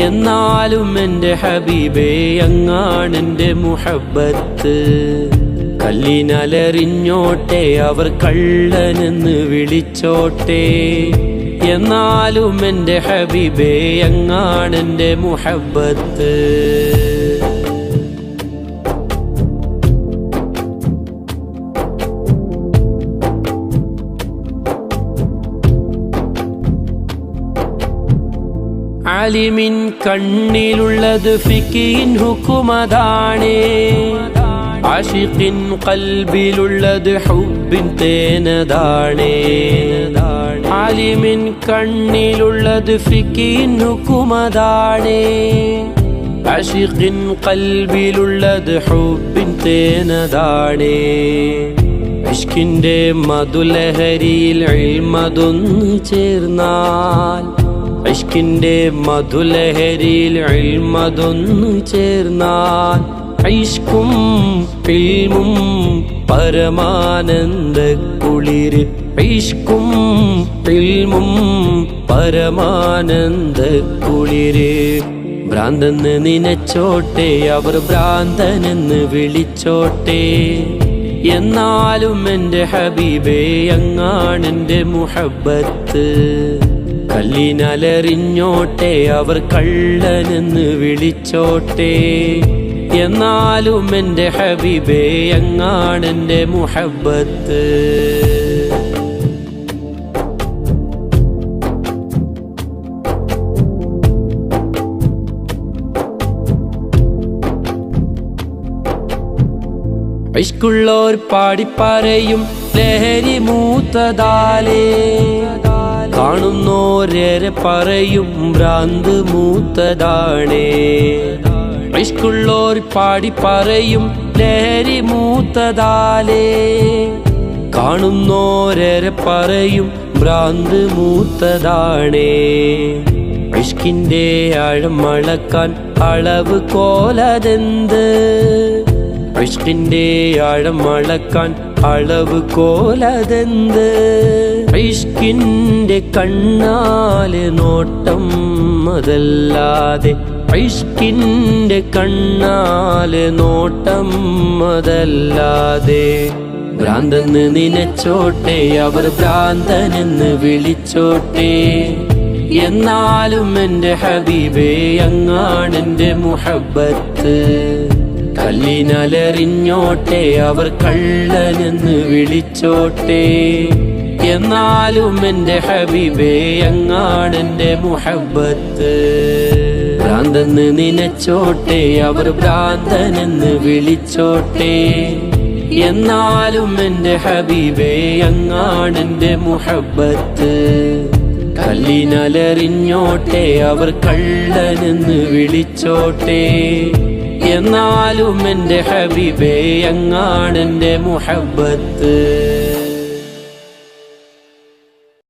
എന്നാലും എന്റെ ഹബീബേ അങ്ങാണ് എന്റെ മുഹബത്ത് കല്ലിനലറിഞ്ഞോട്ടെ അവർ കള്ളനെന്ന് വിളിച്ചോട്ടെ. എന്നാലും എന്റെ ഹബീബേ അങ്ങാണ് എന്റെ മുഹബത്ത് ആലിമിൻ കണ്ണിലുള്ളത് ഫിക്കിൻ ഹുക്കുമതാണേ. ആഷിഖിൻ കൽബിലുള്ളത് ഹുബിൻ തേനതാണേ. ആലിമിൻ കണ്ണിലുള്ളത് ഫിക്കിൻ ഹുക്കുമതാണേ. ആഷിഖിൻ കൽബിലുള്ളത് ഹുബിൻ തേനതാണേ. ഇഷ്കിന്റെ മധുലഹരിയിൽ ഇൽമതൊന്നു ചേർന്നാൽ ഇഷ്കിന്റെ മധുലഹരിയിൽ അഴിമതൊന്നു ചേർന്നാൽ ഐഷ്കും ഇൽമും പരമാനന്ദ കുളിര് ഐഷ്കും ഇൽമും പരമാനന്ദ കുളിര് ഭ്രാന്തെന്ന് നിനച്ചോട്ടെ അവർ ഭ്രാന്തനെന്ന് വിളിച്ചോട്ടെ. എന്നാലും എന്റെ ഹബീബേ അങ്ങാണെന്റെ മുഹബത്ത് കല്ലിനലറിഞ്ഞോട്ടെ അവർ കള്ളനെന്ന് വിളിച്ചോട്ടെ. എന്നാലും എന്റെ ഹബീബേ അങ്ങാണെന്റെ മുഹബത്ത് ഇഷ്കുള്ളോർ പാടിപ്പറയും ലഹരി മൂത്തതാലേ. കാണുന്നോരേറെ പറയും ഭ്രാന്ത് മൂത്തതാണേ. പാടി പറയും ലഹരി മൂത്തതാലേ. കാണുന്നോരേറെ പറയും ഭ്രാന്ത് മൂത്തതാണേ. വിഷ്കിന്റെ ആഴം അളക്കാൻ അളവ് കോലതെന്ത്? ഇഷ്കിന്റെ ആഴം അളക്കാൻ അളവ് കോലതെന്ത്? ഇഷ്കിന്റെ കണ്ണാൽ നോട്ടം അതല്ലാതെ ഇഷ്കിന്റെ കണ്ണാൽ നോട്ടം അതല്ലാതെ ഭ്രാന്തെന്ന് നിനച്ചോട്ടെ അവർ ഭ്രാന്തനെന്ന് വിളിച്ചോട്ടെ. എന്നാലും എന്റെ ഹബീബേ അങ്ങാണെന്റെ മുഹബത്ത് കല്ലിനലറിഞ്ഞോട്ടെ അവർ കള്ളനെന്ന് വിളിച്ചോട്ടെ. എന്നാലും എന്റെ ഹബീബേ അങ്ങാണെന്റെ മുഹബത്ത് ഭ്രാന്തെന്ന് നിനച്ചോട്ടെ അവർ ഭ്രാന്തനെന്ന് വിളിച്ചോട്ടെ. എന്നാലും എന്റെ ഹബീബേ അങ്ങാണെന്റെ മുഹബത്ത് കല്ലിനലറിഞ്ഞോട്ടെ അവർ കള്ളനെന്ന് വിളിച്ചോട്ടെ. എന്നാലും എന്റെ ഹബീബേ അങ്ങാണെന്റെ മുഹബത്ത്.